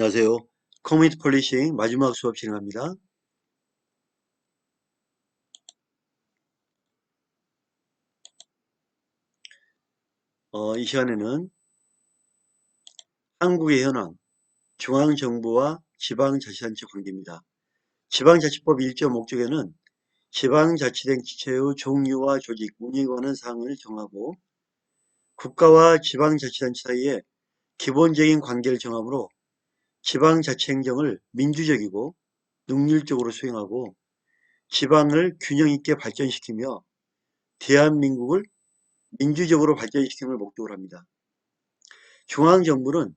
안녕하세요. 커뮤니티 폴리싱 마지막 수업 진행합니다. 어, 이 시간에는 한국의 현황, 중앙정부와 지방자치단체 관계입니다. 지방자치법 1조 목적에는 지방자치된 지체의 종류와 조직, 운영에 관한 사항을 정하고 국가와 지방자치단체 사이에 기본적인 관계를 정하므로 지방자치행정을 민주적이고 능률적으로 수행하고 지방을 균형 있게 발전시키며 대한민국을 민주적으로 발전시키는 걸 목적으로 합니다. 중앙정부는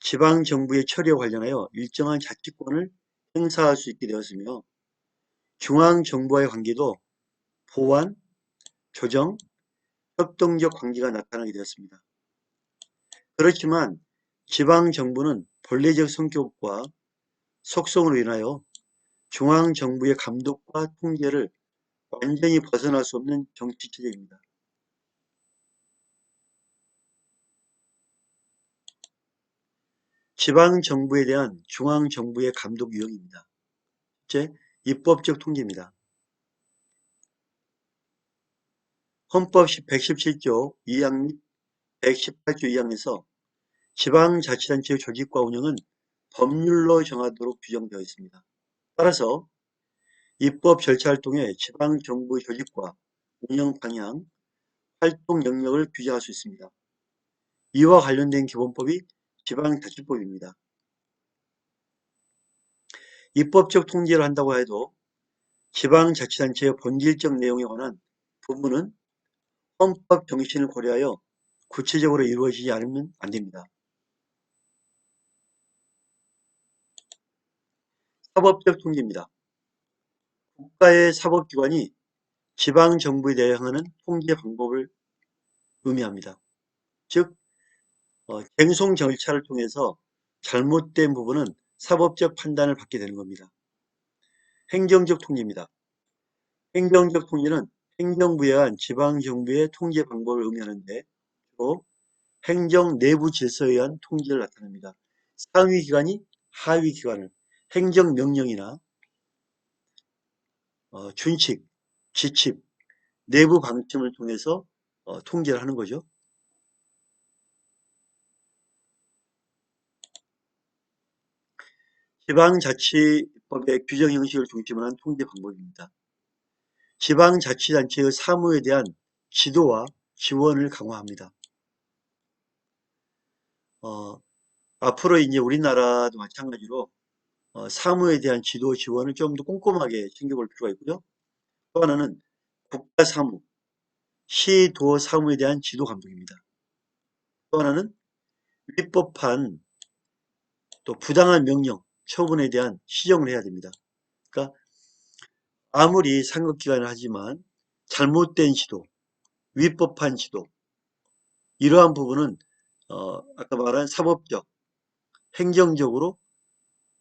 지방정부의 처리에 관련하여 일정한 자치권을 행사할 수 있게 되었으며 중앙정부와의 관계도 보완, 조정, 협동적 관계가 나타나게 되었습니다. 그렇지만 지방정부는 본래적 성격과 속성으로 인하여 중앙정부의 감독과 통제를 완전히 벗어날 수 없는 정치체제입니다. 지방정부에 대한 중앙정부의 감독 유형입니다. 첫째, 입법적 통제입니다. 헌법 117조 2항 및 118조 2항에서 지방자치단체의 조직과 운영은 법률로 정하도록 규정되어 있습니다. 따라서 입법 절차를 통해 지방정부 조직과 운영 방향, 활동 영역을 규제할 수 있습니다. 이와 관련된 기본법이 지방자치법입니다. 입법적 통제를 한다고 해도 지방자치단체의 본질적 내용에 관한 부분은 헌법 정신을 고려하여 구체적으로 이루어지지 않으면 안 됩니다. 사법적 통제입니다. 국가의 사법기관이 지방정부에 대항하는 통제 방법을 의미합니다. 즉, 어, 갱송 절차를 통해서 잘못된 부분은 사법적 판단을 받게 되는 겁니다. 행정적 통제입니다. 행정적 통제는 행정부에 의한 지방정부의 통제 방법을 의미하는데 주로 행정 내부 질서에 의한 통제를 나타냅니다. 상위 기관이 하위 기관을 행정명령이나 어, 준칙, 지침, 내부 방침을 통해서 어, 통제를 하는 거죠. 지방자치법의 규정 형식을 중심으로 한 통제 방법입니다. 지방자치단체의 사무에 대한 지도와 지원을 강화합니다. 어, 앞으로 이제 우리나라도 마찬가지로 어, 사무에 대한 지도 지원을 좀 더 꼼꼼하게 챙겨볼 필요가 있고요. 또 하나는 국가 사무, 시 도 사무에 대한 지도 감독입니다. 또 하나는 위법한 또 부당한 명령, 처분에 대한 시정을 해야 됩니다. 그러니까 아무리 상급기관을 하지만 잘못된 지도, 위법한 지도 이러한 부분은 어, 아까 말한 사법적, 행정적으로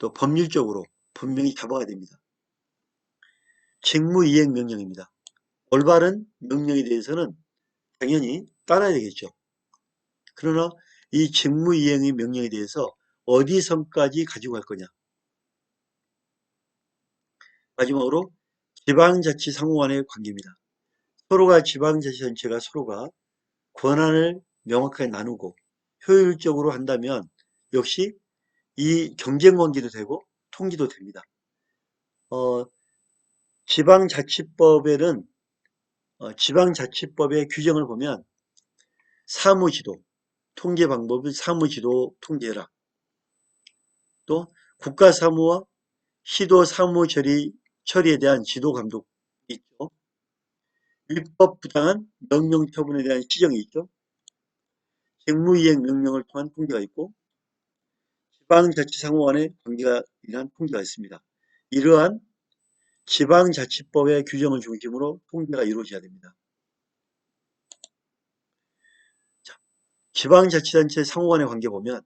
또 법률적으로 분명히 잡아야 됩니다. 직무이행 명령입니다. 올바른 명령에 대해서는 당연히 따라야 되겠죠. 그러나 이 직무이행의 명령에 대해서 어디선까지 가지고 갈 거냐. 마지막으로 지방자치 상호간의 관계입니다. 서로가 지방자치 전체가 서로가 권한을 명확하게 나누고 효율적으로 한다면 역시 이 경쟁 관계도 되고 통지도 됩니다. 어, 지방자치법에는 어, 지방자치법의 규정을 보면 사무지도, 통제 방법은 사무지도 통제라. 또 국가사무와 시도 사무 처리, 처리에 대한 지도 감독이 있죠. 위법 부당한 명령 처분에 대한 시정이 있죠. 직무이행 명령을 통한 통제가 있고 지방자치상호 간의 관계가 이러한 통제가 있습니다. 이러한 지방자치법의 규정을 중심으로 통제가 이루어져야 됩니다. 자, 지방자치단체 상호 간의 관계 보면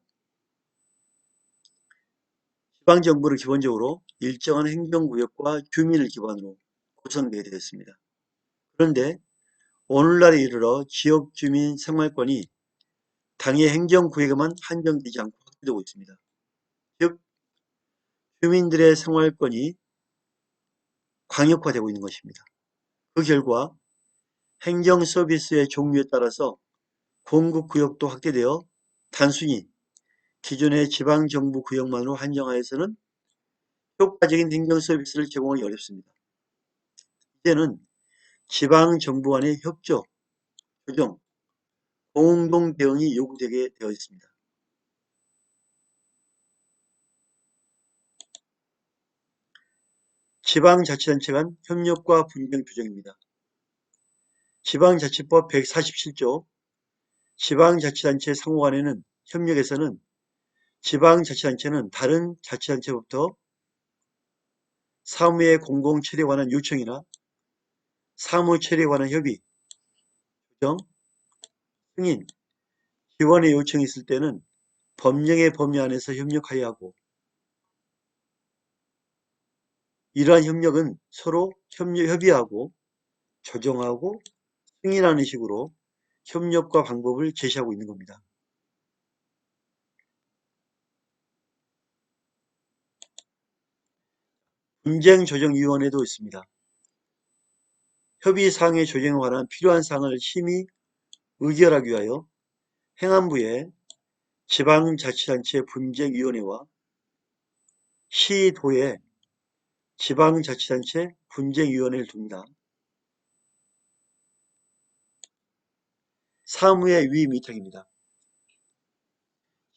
지방정부를 기본적으로 일정한 행정구역과 규민을 기반으로 구성되게 되었습니다. 그런데 오늘날에 이르러 지역주민 생활권이 당의 행정구역에만 한정되지 않고 확대되고 있습니다. 즉 주민들의 생활권이 광역화되고 있는 것입니다. 그 결과 행정 서비스의 종류에 따라서 공급 구역도 확대되어 단순히 기존의 지방정부 구역만으로 한정하여서는 효과적인 행정 서비스를 제공하기 어렵습니다. 이제는 지방정부 간의 협조, 조정, 공동 대응이 요구되게 되어 있습니다. 지방자치단체 간 협력과 분쟁 규정입니다. 지방자치법 147조 지방자치단체 상호 간에는 협력에서는 지방자치단체는 다른 자치단체부터 사무의 공공 처리에 관한 요청이나 사무 처리에 관한 협의, 조정, 승인, 지원의 요청이 있을 때는 법령의 범위 안에서 협력하여야 하고 이러한 협력은 서로 협력, 협의하고 조정하고 승인하는 식으로 협력과 방법을 제시하고 있는 겁니다. 분쟁조정위원회도 있습니다. 협의사항의 조정에 관한 필요한 사항을 심의 의결하기 위하여 행안부에 지방자치단체 분쟁위원회와 시도에 지방자치단체 분쟁위원회를 둡니다. 사무의 위임 위탁입니다.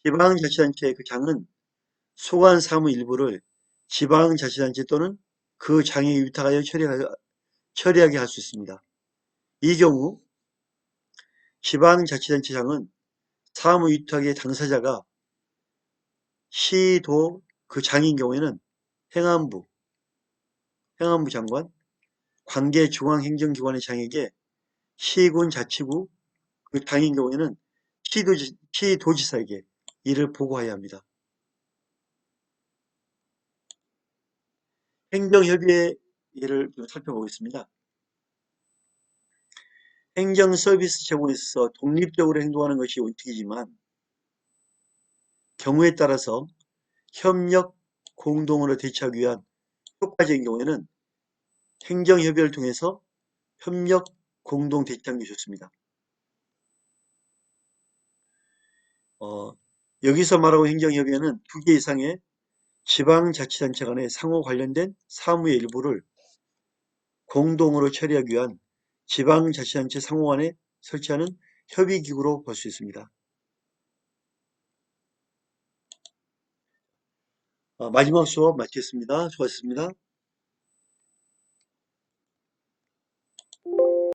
지방자치단체 그 장은 소관 사무 일부를 지방자치단체 또는 그 장에 위탁하여 처리하게 할 수 있습니다. 이 경우 지방자치단체장은 사무 위탁의 당사자가 시도 그 장인 경우에는 행안부, 행안부 장관, 관계 중앙행정기관의 장에게 시군 자치구 그 장인 경우에는 시도지, 시도지사에게 이를 보고해야 합니다. 행정협의회 예를 좀 살펴보겠습니다. 행정 서비스 제공에 있어서 독립적으로 행동하는 것이 원칙이지만 경우에 따라서 협력 공동으로 대처하기 위한 효과적인 경우에는 행정협의를 통해서 협력 공동 게 좋습니다. 어, 여기서 말하고 행정협의회는 두 개 이상의 지방자치단체 간의 상호 관련된 사무의 일부를 공동으로 처리하기 위한 지방자치단체 상호 간에 설치하는 협의기구로 볼 수 있습니다. 마지막 수업 마치겠습니다. 수고하셨습니다.